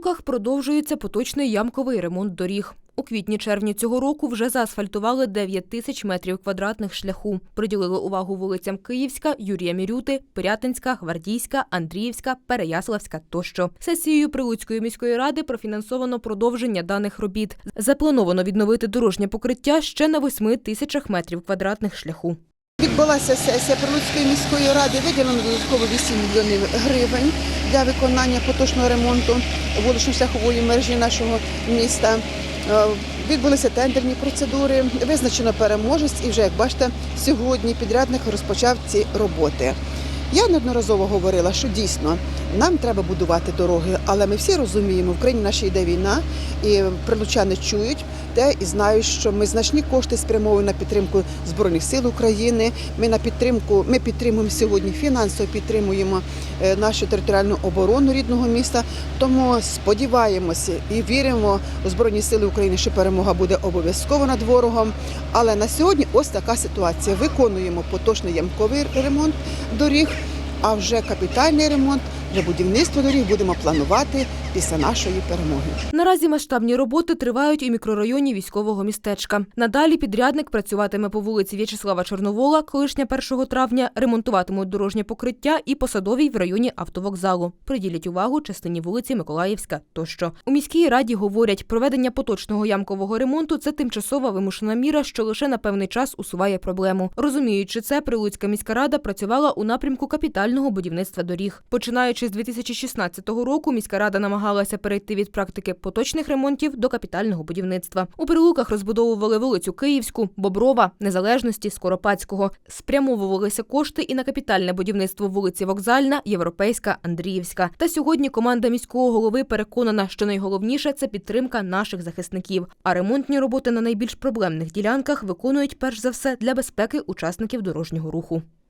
прилуках продовжується поточний ямковий ремонт доріг. У квітні-червні цього року вже заасфальтували 9 тисяч метрів квадратних шляху. Приділили увагу вулицям Київська, Юрія Мірюти, Пирятинська, Гвардійська, Андріївська, Переяславська тощо. Сесією Прилуцької міської ради профінансовано продовження даних робіт. Заплановано відновити дорожнє покриття ще на 8 тисячах метрів квадратних шляху. Відбулася сесія Прилуцької міської ради, виділено додатково 8 мільйонів гривень для виконання поточного ремонту вулично-шляхової мережі нашого міста. Е, Відбулися тендерні процедури, визначено переможець, і вже як бачите, сьогодні підрядник розпочав ці роботи. Я неодноразово говорила, що дійсно нам треба будувати дороги, але ми всі розуміємо, в країні нашій йде війна, і прилучани чують те і знають, що ми значні кошти спрямовуємо на підтримку збройних сил України. Ми на підтримку, ми підтримуємо сьогодні фінансово підтримуємо е, нашу територіальну оборону рідного міста. Тому сподіваємося і віримо у збройні сили України, що перемога буде обов'язково над ворогом. Але на сьогодні ось така ситуація. Виконуємо поточний ямковий ремонт доріг, а вже капітальний ремонт, вже будівництво доріг будемо планувати після нашої перемоги. Наразі масштабні роботи тривають у мікрорайоні військового містечка. Надалі підрядник працюватиме по вулиці В'ячеслава Чорновола, колишня 1 травня, ремонтуватимуть дорожнє покриття і посадовій в районі автовокзалу. Приділять увагу частині вулиці Миколаївська тощо. У міській раді говорять, проведення поточного ямкового ремонту це тимчасова вимушена міра, що лише на певний час усуває проблему. Розуміючи це, Прилуцька міська рада працювала у напрямку капітального будівництва доріг. Починаючи з 2016 року, міська рада намагалася перейти від практики поточних ремонтів до капітального будівництва. У Прилуках розбудовували вулицю Київську, Боброва, Незалежності, Скоропадського. Спрямовувалися кошти і на капітальне будівництво вулиці Вокзальна, Європейська, Андріївська. Та сьогодні команда міського голови переконана, що найголовніше це підтримка наших захисників. А ремонтні роботи на найбільш проблемних ділянках виконують перш за все для безпеки учасників дорожнього руху.